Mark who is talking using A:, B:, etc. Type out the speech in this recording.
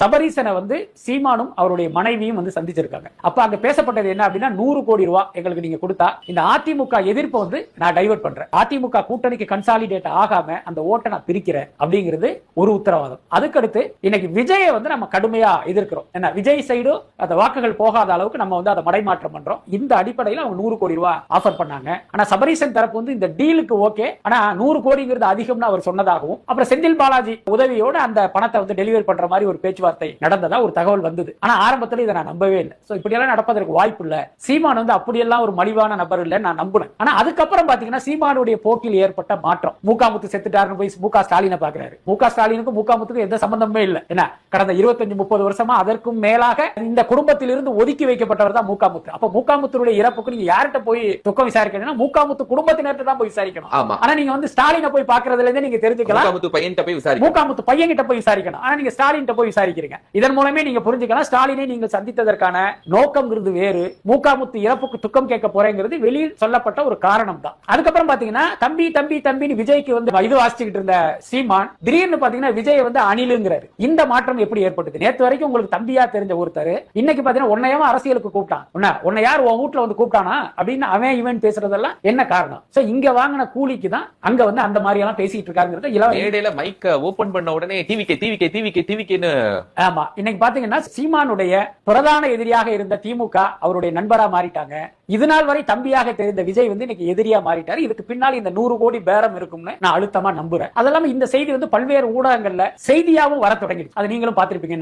A: சபரீசனை வந்து சீமானும் அவருடைய மனைவியும் வந்து சந்திச்சிருக்காங்க. அப்ப அங்க பேசப்பட்டது என்ன அப்படின்னா நூறு கோடி ரூபாய் எங்களுக்கு நீங்க கொடுத்தா இந்த அதிமுக எதிர்ப்பு வந்து நான் டைவர்ட் பண்றேன். அதிமுக கூட்டணிக்கு கன்சாலிடேட் ஆகாம அந்த ஓட்டை நான் பிரிக்கிறேன் அப்படிங்கிறது ஒரு உத்தரவாதம். அதுக்கடுத்து இன்னைக்கு விஜயை வந்து நம்ம கடுமையா எதிர்க்கிறோம். என்ன விஜய் சைடு அந்த வாக்குகள் போகாத அளவுக்கு நம்ம வந்து அதை மடைமாற்றம் பண்றோம். இந்த அடிப்படையில் அவங்க நூறு கோடி ரூபாய் ஆஃபர் பண்ணாங்க. ஆனா சபரீசன் தரப்பு வந்து இந்த டீலுக்கு ஓகே ஆனா நூறு கோடிங்கிறது அதிகம்னு அவர் சொன்னதாகவும் அப்புறம் செந்தில் பாலாஜி உதவியோட அந்த பணத்தை வந்து டெலிவரி பண்ற மாதிரி ஒரு பேச்சு பேச்சுவார்த்தை நடந்ததா ஒரு தகவல் வந்தது. ஆனா ஆரம்பத்துல இதை நான் நம்பவே இல்லை. சோ இப்படியெல்லாம் நடப்பதற்கு வாய்ப்பு இல்ல. சீமான் வந்து அப்படியெல்லாம் ஒரு மலிவான நபர் இல்ல நான் நம்புனேன் ஆனா அதுக்கப்புறம் பாத்தீங்கன்னா சீமானுடைய போக்கில் ஏற்பட்ட மாற்றம். முகாமுத்து செத்துட்டாருன்னு போய் மு க ஸ்டாலினை பாக்குறாரு. மு க ஸ்டாலினுக்கும் முகாமுத்துக்கும் எந்த சம்பந்தமே இல்ல. என்ன? கடந்த இருபத்தஞ்சு முப்பது வருஷமா அதற்கும் மேலாக இந்த குடும்பத்திலிருந்து ஒதுக்கி வைக்கப்பட்டவர் தான் முகாமுத்து. அப்ப முகாமுத்துடைய இறப்புக்கு நீங்க யார்கிட்ட போய் துக்கம் விசாரிக்கணும்னா முகாமுத்து குடும்பத்தினர்கிட்ட தான் போய் விசாரிக்கணும். ஆனா நீங்க வந்து ஸ்டாலினை போய் பாக்குறதுல இருந்தே நீங்க தெரிஞ்சுக்கலாம்.
B: போய்
A: மூக்காமுத்து பையன் கிட்ட போய் விசாரிக்கணும். ஆனா நீங்க ஸ்டாலின் போய் விசாரிக்கிறீங்க இதன் மூலமே நீங்க புரிஞ்சுக்கலாம் ஸ்டாலினை நீங்க சந்தித்ததற்கான நோக்கம்ங்கிறது வேறு. மூக்காமுத்து இறப்புக்கு துக்கம் கேட்க போறேங்கிறது வெளியில் சொல்லப்பட்ட ஒரு காரணம் தான் அதுக்கப்புறம் பாத்தீங்கன்னா தம்பி தம்பி தம்பின்னு விஜய்க்கு வந்து இது வாசிச்சுக்கிட்டு இருந்த சீமான் திடீர்னு பாத்தீங்கன்னா விஜய் வந்து அணிலுங்கிறாரு. இந்த மாற்றம் எப்படி ஏற்பட்டது? நேத்து வரைக்கும் உங்களுக்கு தம்பியா தெரிஞ்ச ஒருத்தர் இன்னைக்கு பாத்தீங்கன்னா உன்னையவன் அரசியலுக்கு கூப்பிட்டான். உன்ன உன்னை யார் உன் வீட்டுல வந்து கூப்பிட்டானா? அப்படின்னு அவன் இவன் பேசுறதெல்லாம் என்ன காரணம்? சோ இங்க வாங்கின கூலிக்கு தான் அங்க வந்து அந்த மாதிரி எல்லாம் பேசிட்டு இருக்காங்கிறது இளம்
B: மேடையில மைக்க ஓபன் பண்ண உடனே டிவிக்கே டிவிக்கே டிவிக்கே டிவிக்கேன்னு
A: ஆமா. இன்னைக்கு பாத்தீங்கன்னா சீமானுடைய பிரதான எதிரியாக இருந்த திமுக அவருடைய நண்பரா மாறிட்டாங்க. இது நாள் வரை தம்பியாக தெரிந்த விஜய் வந்து இன்னைக்கு எதிரியா மாறிட்டாரு. இதுக்கு பின்னாடி இந்த நூறு கோடி பேரம் இருக்கும்னு நான் அழுத்தமா நம்புறேன். அதெல்லாம் இந்த செய்தி வந்து பல்வேறு ஊடகங்கள்ல செய்தியாவும் வர தொடங்கிடுச்சு. அதை நீங்களும் பார்த்திருப்பீங்கன்னு